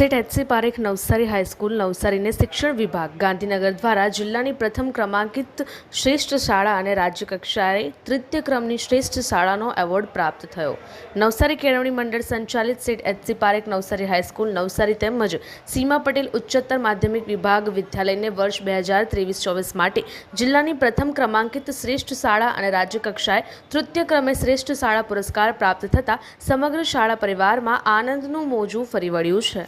Set HC Parekh Navsari high school નવસારીને શિક્ષણ વિભાગ ગાંધીનગર દ્વારા જિલ્લાની પ્રથમ ક્રમાંકિત શ્રેષ્ઠ શાળા અને રાજ્યકક્ષાએ તૃતીય ક્રમની શ્રેષ્ઠ શાળાનો એવોર્ડ પ્રાપ્ત થયો. નવસારી કેળવણી મંડળ સંચાલિત set HC Parekh Navsari high school Navsari તેમજ સીમા પટેલ ઉચ્ચતર માધ્યમિક વિભાગ વિદ્યાલયને વર્ષ બે હજાર ત્રેવીસ ચોવીસ માટે જિલ્લાની પ્રથમ ક્રમાંકિત શ્રેષ્ઠ શાળા અને રાજ્યકક્ષાએ તૃતીય ક્રમે શ્રેષ્ઠ શાળા પુરસ્કાર પ્રાપ્ત થતાં સમગ્ર શાળા પરિવારમાં આનંદનું મોજું ફરી વળ્યું છે.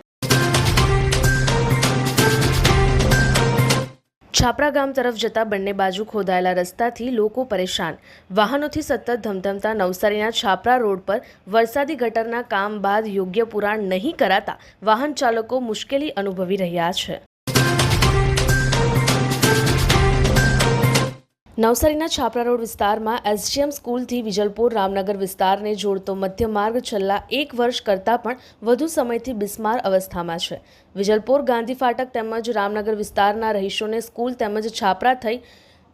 છાપરા ગામ તરફ જતા બંને બાજુ ખોદાયેલા રસ્તાથી લોકો પરેશાન. વાહનોથી સતત ધમધમતા નવસારીના છાપરા રોડ પર વરસાદી ગટરના કામ બાદ યોગ્ય પુરાણ નહીં કરાતા વાહન ચાલકો મુશ્કેલી અનુભવી રહ્યા છે. નવસારીના છાપરા રોડ વિસ્તારમાં એસજીએમ સ્કૂલથી વિજલપુર રામનગર વિસ્તારને જોડતો મધ્ય માર્ગ છેલ્લા એક વર્ષ કરતાં પણ વધુ સમયથી બિસ્માર અવસ્થામાં છે. વિજલપુર ગાંધી ફાટક તેમજ રામનગર વિસ્તારના રહીશોને સ્કૂલ તેમજ છાપરા થઈ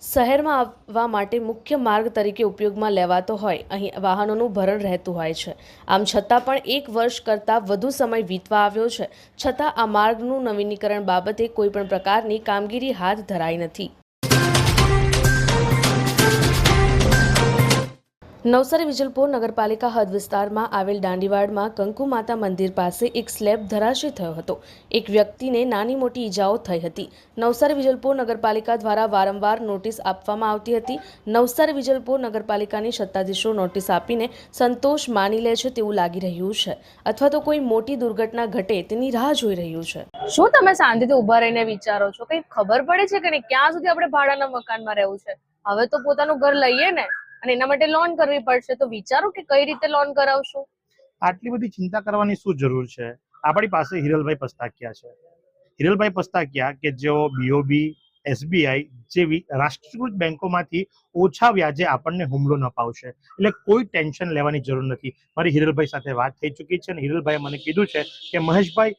શહેરમાં આવવા માટે મુખ્ય માર્ગ તરીકે ઉપયોગમાં લેવાતો હોય. અહીં વાહનોનું ભરણ રહેતું હોય છે. આમ છતાં પણ એક વર્ષ કરતાં વધુ સમય વીતવા આવ્યો છે. છતાં આ માર્ગનું નવીનીકરણ બાબતે કોઈપણ પ્રકારની કામગીરી હાથ ધરાઈ નથી. નવસારી વિજલપુર નગરપાલિકા હદ વિસ્તારમાં આવેલ દાંડીવાડમાં કંકુ માતા મંદિર પાસે એક સ્લેબ ધરાશય થયો હતો. એક વ્યક્તિને નાની મોટી ઈજાઓ થઈ હતી. નવસારી વિજલપુર નગરપાલિકા દ્વારા વારંવાર નોટિસ આપવામાં આવતી હતી. નવસારી વિજલપુર નગરપાલિકાની સત્તાધીશો નોટિસ આપીને સંતોષ માની લે છે તેવું લાગી રહ્યું છે. અથવા તો કોઈ મોટી દુર્ઘટના ઘટે તેની રાહ જોઈ રહ્યું છે. શું તમે શાંતિથી ઊભા રહીને વિચારો છો? કઈ ખબર પડે છે કે ક્યાં સુધી આપણે ભાડાના મકાનમાં રહેવું છે? હવે તો પોતાનું ઘર લઈએ ને? અને એના માટે લોન કરવી પડશે. તો વિચારો કે કઈ રીતે લોન કરાવશો? આટલી બધી ચિંતા કરવાની શું જરૂર છે? આપણી પાસે હિરલભાઈ પસ્તાકિયા છે. હિરલભાઈ પસ્તાકિયા કે જેઓ બીઓબી એસબીઆઈ જેવી રાષ્ટ્રીયકૃત બેંકોમાંથી ઓછા વ્યાજે આપણને હુમલો ન અપાવશે એટલે કોઈ ટેન્શન લેવાની જરૂર નથી. મારી હિરલભાઈ સાથે વાત થઈ ચૂકી છે અને હિરલભાઈએ મને કીધું છે કે મહેશભાઈ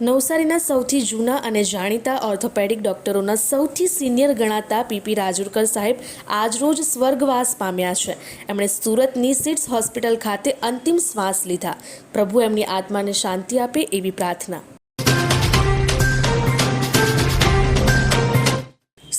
નવસારીના સૌથી જૂના અને જાણીતા ઓર્થોપેડિક ડોક્ટરોના સૌથી સિનિયર ગણાતા પીપી રાજુરકર સાહેબ આજરોજ સ્વર્ગવાસ પામ્યા છે. એમણે સુરતની સિટ્સ હોસ્પિટલ ખાતે અંતિમ શ્વાસ લીધા. પ્રભુ એમની આત્માને શાંતિ આપે એવી પ્રાર્થના.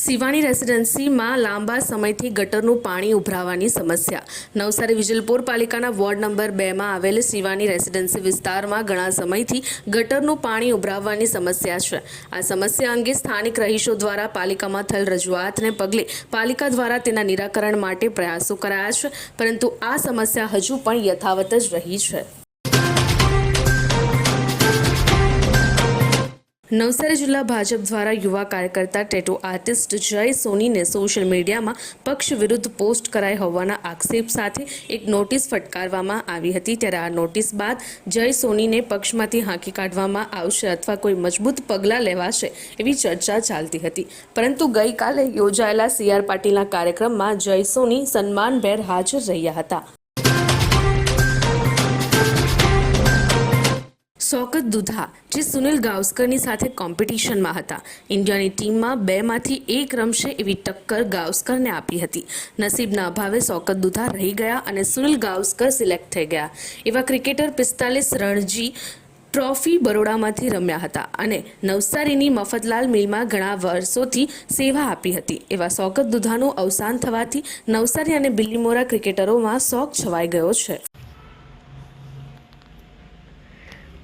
સિવાણી રેસિડેન્સીમાં લાંબા સમયથી ગટરનું પાણી ઉભરાવાની સમસ્યા. નવસારી વિજલપુર પાલિકાના વોર્ડ નંબર બેમાં આવેલ શિવાની રેસિડેન્સી વિસ્તારમાં ઘણા સમયથી ગટરનું પાણી ઉભરાવવાની સમસ્યા છે. આ સમસ્યા અંગે સ્થાનિક રહીશો દ્વારા પાલિકામાં થયેલ રજૂઆતને પગલે પાલિકા દ્વારા તેના નિરાકરણ માટે પ્રયાસો કરાયા છે, પરંતુ આ સમસ્યા હજુ પણ યથાવત જ રહી છે. નવસારી જિલ્લા ભાજપ દ્વારા યુવા કાર્યકર્તા ટેટુ આર્ટિસ્ટ જય સોનીને સોશિયલ મીડિયામાં પક્ષ વિરુદ્ધ પોસ્ટ કરાઈ હોવાના આક્ષેપ સાથે એક નોટિસ ફટકારવામાં આવી હતી. ત્યારે આ નોટિસ બાદ જય સોનીને પક્ષમાંથી હાંકી કાઢવામાં આવશે અથવા કોઈ મજબૂત પગલાં લેવાશે એવી ચર્ચા ચાલતી હતી. પરંતુ ગઈકાલે યોજાયેલા સી આર પાટીલના કાર્યક્રમમાં જય સોની સન્માનભેર હાજર રહ્યા હતા. શોકત દુધા, જે સુનિલ ગાવસ્કરની સાથે કોમ્પિટિશનમાં હતા. ઇન્ડિયાની ટીમમાં બેમાંથી એક રમશે એવી ટક્કર ગાવસ્કરને આપી હતી. નસીબના અભાવે શોકત દુધા રહી ગયા અને સુનિલ ગાવસ્કર સિલેક્ટ થઈ ગયા. એવા ક્રિકેટર પિસ્તાલીસ રણજી ટ્રોફી બરોડામાંથી રમ્યા હતા અને નવસારીની મફતલાલ મિલમાં ઘણા વર્ષોથી સેવા આપી હતી. એવા શોકત દુધાનું અવસાન થવાથી નવસારી અને બિલ્લીમોરા ક્રિકેટરોમાં શોક છવાઈ ગયો છે.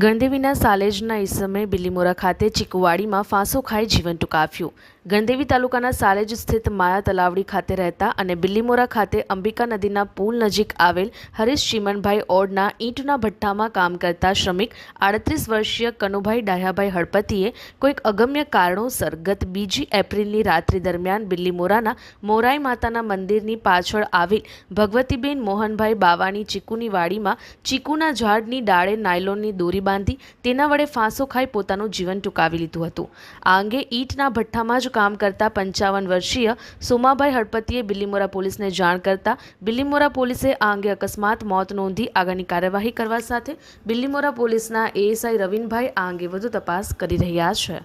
ગણદેવીના સાલેજના ઈસમે બિલીમોરા ખાતે ચીકુવાડીમાં ફાંસો ખાઈ જીવન ટૂંકાવ્યું. ગણદેવી તાલુકાના સાલેજ સ્થિત માયા તલાવડી ખાતે રહેતા અને બિલીમોરા ખાતે અંબિકા નદીના પુલ નજીક આવેલ હરીશ ચીમનભાઈ ઓડના ઈંટના ભઠ્ઠામાં કામ કરતા શ્રમિક આડત્રીસ વર્ષીય કનુભાઈ ડાહ્યાભાઈ હળપતિએ કોઈક અગમ્ય કારણોસર ગત બીજી એપ્રિલની રાત્રિ દરમિયાન બિલ્લીમોરાના મોરાઈ માતાના મંદિરની પાછળ આવેલ ભગવતીબેન મોહનભાઈ બાવાની ચીકુની વાડીમાં ચીકુના ઝાડની ડાળે નાયલોનની દોરી બાંધી તેના વડે ફાંસો ખાઈ પોતાનું જીવન ટૂંકાવી લીધું હતું. આ અંગે ઈંટના ભઠ્ઠામાં જ કામ કરતા પંચાવન વર્ષીય સોમાભાઈ હળપતિએ બિલીમોરા પોલીસને જાણ કરતા બિલ્લીમોરા પોલીસે આ અંગે અકસ્માત, મોત નોંધી આગળની કાર્યવાહી કરવા સાથે બિલીમોરા પોલીસના એએસઆઈ રવિનભાઈ આ અંગે વધુ તપાસ કરી રહ્યા છે.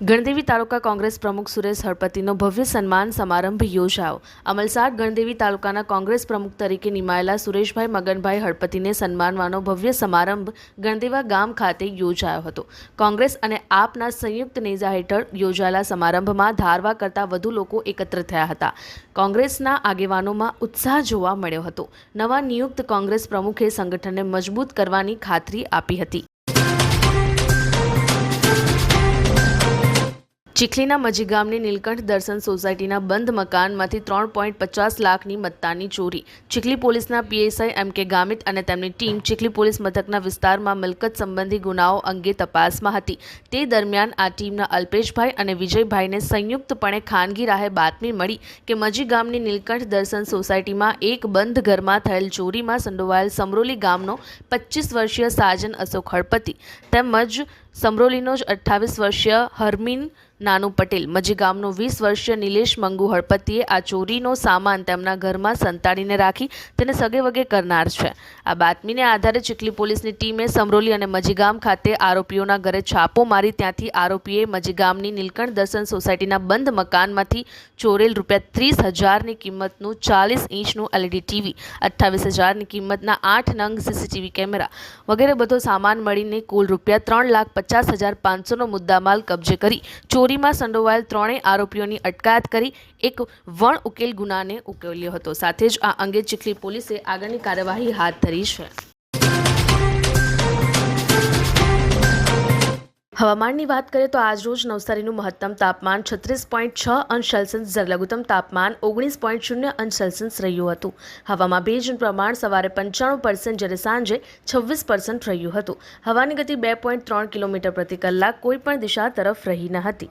ગણદેવી તાલુકા કોંગ્રેસ પ્રમુખ સુરેશ હળપતિનો ભવ્ય સન્માન સમારંભ યોજાયો. અમલસાડ ગણદેવી તાલુકાના કોંગ્રેસ પ્રમુખ તરીકે નિમાયેલા સુરેશભાઈ મગનભાઈ હળપતિને સન્માનવાનો ભવ્ય સમારંભ ગણદેવા ગામ ખાતે યોજાયો હતો. કોંગ્રેસ અને આપના સંયુક્ત નેજા હેઠળ યોજાયેલા સમારંભમાં ધારવા કરતાં વધુ લોકો એકત્ર થયા હતા. કોંગ્રેસના આગેવાનોમાં ઉત્સાહ જોવા મળ્યો હતો. નવા નિયુક્ત કોંગ્રેસ પ્રમુખે સંગઠનને મજબૂત કરવાની ખાતરી આપી હતી. ચીખલીના મજી ગામની નીલકંઠ દર્શન સોસાયટીના બંધ મકાનમાંથી ત્રણ પોઈન્ટ પચાસ લાખની મત્તાની ચોરી. ચીખલી પોલીસના પીએસઆઈ એમ કે ગામિત અને તેમની ટીમ ચીખલી પોલીસ મથકના વિસ્તારમાં મિલકત સંબંધી ગુનાઓ અંગે તપાસમાં હતી. તે દરમિયાન આ ટીમના અલ્પેશભાઈ અને વિજયભાઈને સંયુક્તપણે ખાનગી રાહે બાતમી મળી કે મજી ગામની નીલકંઠ દર્શન સોસાયટીમાં એક બંધ ઘરમાં થયેલ ચોરીમાં સંડોવાયેલ સમરોલી ગામનો પચીસ વર્ષીય સાજન અશોક હળપતિ તેમજ સમરોલીનો જ અઠ્ઠાવીસ વર્ષીય હરમીન નાનુ પટેલ. મજી વીસ વર્ષીય નિલેશ મંગુ હળપતિએ આ ચોરીનો સામાન તેમના ઘરમાં સંતાડીને રાખી તેને સગે વગે કરનાર છે. આ બાતમીને આધારે ચીખલી પોલીસની ટીમે સમરોલી અને મજીગામ ખાતે આરોપીઓના ઘરે છાપો મારી ત્યાંથી આરોપીએ મજીગામની નીલકંઠ દર્શન સોસાયટીના બંધ મકાનમાંથી ચોરેલ રૂપિયા ત્રીસ હજારની કિંમતનું ચાલીસ ઇંચનું એલઈડી ટીવી, અઠ્ઠાવીસ હજારની કિંમતના આઠ નંગ સીસીટીવી કેમેરા વગેરે બધો સામાન મળીને કુલ રૂપિયા ત્રણ લાખ પચાસ હજાર પાંચસોનો મુદ્દામાલ કબજે કરી ચોરીમાં સંડોવાયેલ ત્રણેય આરોપીઓની અટકાયત કરી એક વણ ઉકેલ ગુનાને ઉકેલ્યો હતો. સાથે જ આ અંગે ચીખલી પોલીસે આગળની કાર્યવાહી હાથ ધરી છે. હવામાનની વાત કરીએ તો આજરોજ નવસારીનું મહત્તમ તાપમાન છત્રીસ પોઈન્ટ છ અંશ સેલ્સિયસ જ્યારે લઘુત્તમ તાપમાન ઓગણીસ પોઈન્ટ શૂન્ય અંશ સેલ્સિયસ રહ્યું હતું. હવામાં ભેજનું પ્રમાણ સવારે પંચાણું પર્સન્ટ જ્યારે સાંજે છવ્વીસ પર્સન્ટ રહ્યું હતું. હવાની ગતિ બે પોઈન્ટ ત્રણ કિલોમીટર પ્રતિ કલાક કોઈ પણ દિશા તરફ રહી ન હતી.